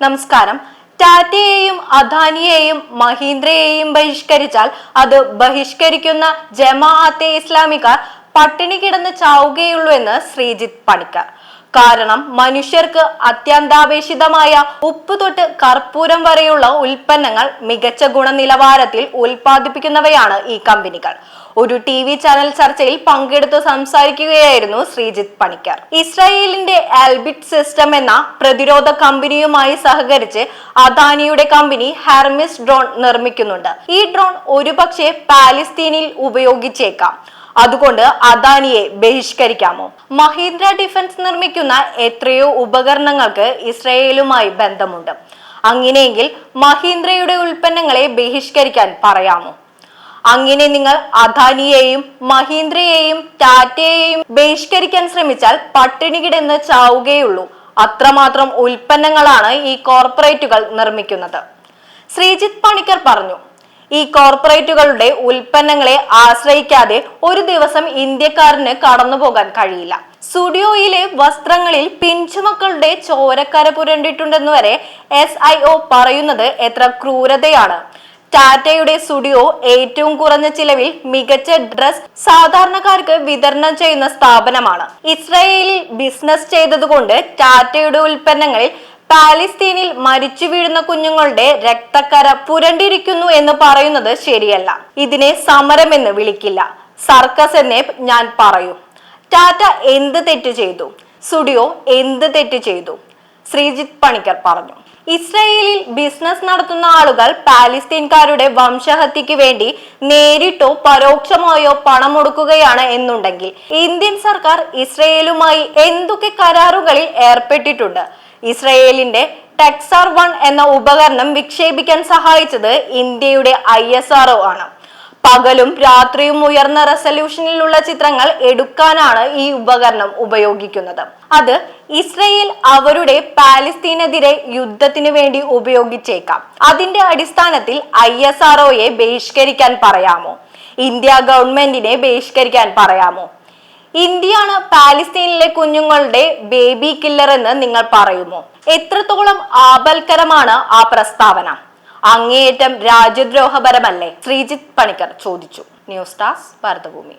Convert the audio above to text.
നമസ്കാരം. ടാറ്റയെയും അദാനിയെയും മഹീന്ദ്രയെയും ബഹിഷ്കരിച്ചാൽ അത് ബഹിഷ്കരിക്കുന്ന ജമാഅത്തെ ഇസ്ലാമിക്കാർ പട്ടിണി കിടന്ന് ചാവുകയുള്ളൂ എന്ന് ശ്രീജിത്ത് പണിക്കർ. കാരണം മനുഷ്യർക്ക് അത്യന്താപേക്ഷിതമായ ഉപ്പ് തൊട്ട് കർപ്പൂരം വരെയുള്ള ഉൽപ്പന്നങ്ങൾ മികച്ച ഗുണനിലവാരത്തിൽ ഉൽപ്പാദിപ്പിക്കുന്നവയാണ് ഈ കമ്പനികൾ. ഒരു ടി വി ചാനൽ ചർച്ചയിൽ പങ്കെടുത്ത് സംസാരിക്കുകയായിരുന്നു ശ്രീജിത്ത് പണിക്കർ. ഇസ്രായേലിന്റെ ആൽബിറ്റ് സിസ്റ്റം എന്ന പ്രതിരോധ കമ്പനിയുമായി സഹകരിച്ച് അദാനിയുടെ കമ്പനി ഹെർമിസ് ഡ്രോൺ നിർമ്മിക്കുന്നുണ്ട്. ഈ ഡ്രോൺ ഒരുപക്ഷെ പാലസ്തീനിൽ ഉപയോഗിച്ചേക്കാം. അതുകൊണ്ട് അദാനിയെ ബഹിഷ്കരിക്കാമോ? മഹീന്ദ്ര ഡിഫൻസ് നിർമ്മിക്കുന്ന എത്രയോ ഉപകരണങ്ങൾക്ക് ഇസ്രയേലുമായി ബന്ധമുണ്ട്. അങ്ങനെയെങ്കിൽ മഹീന്ദ്രയുടെ ഉൽപ്പന്നങ്ങളെ ബഹിഷ്കരിക്കാൻ പറയാമോ? അങ്ങനെ നിങ്ങൾ അദാനിയെയും മഹീന്ദ്രയെയും ടാറ്റയെയും ബഹിഷ്കരിക്കാൻ ശ്രമിച്ചാൽ പട്ടിണി കിടന്ന് ചാവുകയുള്ളൂ. അത്രമാത്രം ഉൽപ്പന്നങ്ങളാണ് ഈ കോർപ്പറേറ്റുകൾ നിർമ്മിക്കുന്നത്. ശ്രീജിത് പണിക്കർ പറഞ്ഞു ഈ കോർപ്പറേറ്റുകളുടെ ഉൽപ്പന്നങ്ങളെ ആശ്രയിക്കാതെ ഒരു ദിവസം ഇന്ത്യക്കാരന് കടന്നുപോകാൻ കഴിയില്ല. സ്റ്റുഡിയോയിലെ വസ്ത്രങ്ങളിൽ പിഞ്ചുമക്കളുടെ ചോരക്കര പുരണ്ടിട്ടുണ്ടെന്ന് വരെ എസ് ഐ ഒ പറയുന്നത് എത്ര ക്രൂരതയാണ്. ടാറ്റയുടെ സ്റ്റുഡിയോ ഏറ്റവും കുറഞ്ഞ ചിലവിൽ മികച്ച ഡ്രസ് സാധാരണക്കാർക്ക് വിതരണം ചെയ്യുന്ന സ്ഥാപനമാണ്. ഇസ്രായേലിൽ ബിസിനസ് ചെയ്തതുകൊണ്ട് ടാറ്റയുടെ ഉൽപ്പന്നങ്ങളിൽ പാലസ്തീനിൽ മരിച്ചു വീഴുന്ന കുഞ്ഞുങ്ങളുടെ രക്തക്കര പുരണ്ടിരിക്കുന്നു എന്ന് പറയുന്നത് ശരിയല്ല. ഇതിനെ സമരമെന്ന് വിളിക്കില്ല. സർക്കസ് എന്നേ ഞാൻ പറയൂ. ടാറ്റ എന്ത് തെറ്റ് ചെയ്തു? സ്റ്റുഡിയോ എന്ത് തെറ്റ് ചെയ്തു? ശ്രീജിത് പണിക്കർ പറഞ്ഞു. ഇസ്രായേലിൽ ബിസിനസ് നടത്തുന്ന ആളുകൾ പാലസ്തീൻകാരുടെ വംശഹത്യക്ക് വേണ്ടി നേരിട്ടോ പരോക്ഷമായോ പണം കൊടുക്കുകയാണ് എന്നുണ്ടെങ്കിൽ ഇന്ത്യൻ സർക്കാർ ഇസ്രയേലുമായി എന്തൊക്കെ കരാറുകളിൽ ഏർപ്പെട്ടിട്ടുണ്ട്? ഇസ്രയേലിന്റെ ടെക്സാർ വൺ എന്ന ഉപകരണം വിക്ഷേപിക്കാൻ സഹായിച്ചത് ഇന്ത്യയുടെ ഐ ആണ്. പകലും രാത്രിയും ഉയർന്ന റെസല്യൂഷനിലുള്ള ചിത്രങ്ങൾ എടുക്കാനാണ് ഈ ഉപകരണം ഉപയോഗിക്കുന്നത്. അത് ഇസ്രയേൽ അവരുടെ പാലസ്തീനെതിരെ യുദ്ധത്തിന് വേണ്ടി ഉപയോഗിച്ചേക്കാം. അതിന്റെ അടിസ്ഥാനത്തിൽ ഐ എസ് ആർഒയെ ബഹിഷ്കരിക്കാൻ പറയാമോ? ഇന്ത്യ ഗവൺമെന്റിനെ ബഹിഷ്കരിക്കാൻ പറയാമോ? ഇന്ത്യയാണ് പാലസ്തീനിലെ കുഞ്ഞുങ്ങളുടെ ബേബി കില്ലർ എന്ന് നിങ്ങൾ പറയുമോ? എത്രത്തോളം ആപൽക്കരമാണ് ആ പ്രസ്താവന? അങ്ങേയറ്റം രാജ്യദ്രോഹപരമല്ലേ? ശ്രീജിത്ത് പണിക്കർ ചോദിച്ചു. ന്യൂസ് ടാസ് ഭാരതഭൂമി.